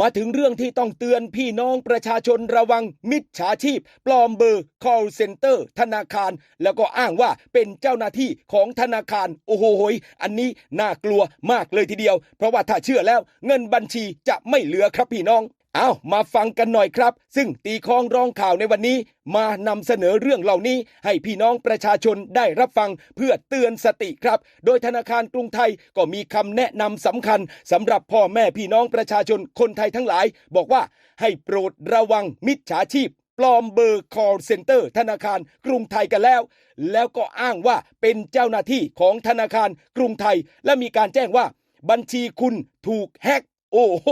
มาถึงเรื่องที่ต้องเตือนพี่น้องประชาชนระวังมิจฉาชีพ ปลอมเบอร์ call center ธนาคาร แล้วก็อ้างว่าเป็นเจ้าหน้าที่ของธนาคาร โอ้โหยอันนี้น่ากลัวมากเลยทีเดียว เพราะว่าถ้าเชื่อแล้วเงินบัญชีจะไม่เหลือครับพี่น้อง เอามาฟังกันหน่อยครับ ซึ่งตีคองร้องข่าวในวันนี้ มานำเสนอเรื่องเหล่านี้ ให้พี่น้องประชาชนได้รับฟังเพื่อเตือนสติครับ โดยธนาคารกรุงไทยก็มีคำแนะนำสำคัญสำหรับพ่อแม่พี่น้องประชาชนคนไทยทั้งหลาย บอกว่าให้โปรดระวังมิจฉาชีพปลอมเบอร์ call center ธนาคารกรุงไทยกันแล้ว แล้วก็อ้างว่าเป็นเจ้าหน้าที่ของธนาคารกรุงไทย และมีการแจ้งว่าบัญชีคุณถูกแฮก โอ้โห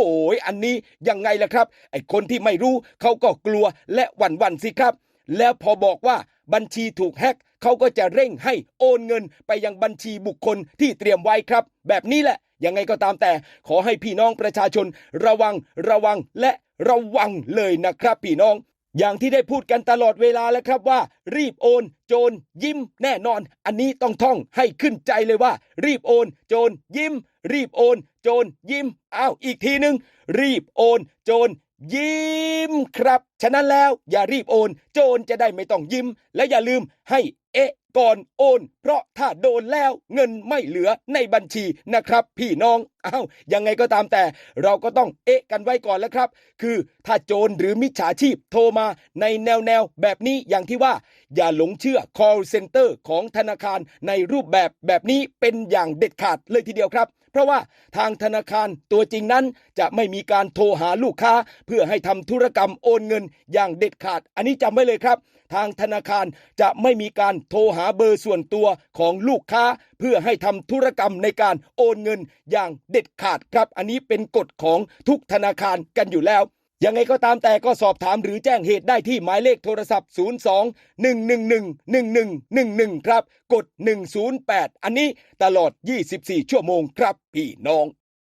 อันนี้ยังไงล่ะครับ ไอ้คนที่ไม่รู้เขาก็กลัวและหวั่นวันๆสิครับ แล้วพอบอกว่าบัญชีถูกแฮกเขาก็จะเร่งให้โอนเงินไปยังบัญชีบุคคลที่เตรียมไว้ครับ แบบนี้แหละ ยังไงก็ตามแต่ ขอให้พี่น้องประชาชน ระวังระวังและระวังเลยนะครับ พี่น้อง อย่างที่ได้พูดกันตลอดเวลาแล้วครับว่า รีบโอน โจรยิ้มแน่นอน อันนี้ต้องท่องให้ขึ้นใจเลยว่า รีบโอน โจรยิ้ม รีบโอน โจรยิ้มอ้าวอีกทีหนึ่งรีบโอน โจรยิ้มครับ ฉะนั้นแล้วอย่ารีบโอน โจรจะได้ไม่ต้องยิ้ม และอย่าลืมให้เอ๊ะ ก่อนโอน เพราะถ้าโดนแล้วเงินไม่เหลือในบัญชีนะครับ พี่น้องอ้าวยังไงก็ตามแต่ เราก็ต้องเอ๊ะกันไว้ก่อนแล้วครับ คือถ้าโจรหรือมิจฉาชีพโทรมาในแนวแนวแบบนี้อย่างที่ว่า อย่าหลงเชื่อ call center ของธนาคารในรูปแบบแบบนี้เป็นอย่างเด็ดขาดเลยทีเดียวครับ เพราะว่าทางธนาคารตัวจริงนั้นจะไม่มีการโทรหาลูกค้า เพื่อให้ทำธุรกรรมโอนเงินอย่างเด็ดขาด อันนี้จำไว้เลยครับ ทางธนาคารจะไม่มีการโทรหาเบอร์ส่วนตัวของลูกค้า เพื่อให้ทำธุรกรรมในการโอนเงินอย่างเด็ดขาดครับ อันนี้เป็นกฎของทุกธนาคารกันอยู่แล้ว ยังไงก็ตามแต่ก็สอบถามหรือแจ้งเหตุได้ที่หมายเลขโทรศัพท์ 02 111 1111 ครับ กด 108 อันนี้ตลอด 24 ชั่วโมงครับพี่น้อง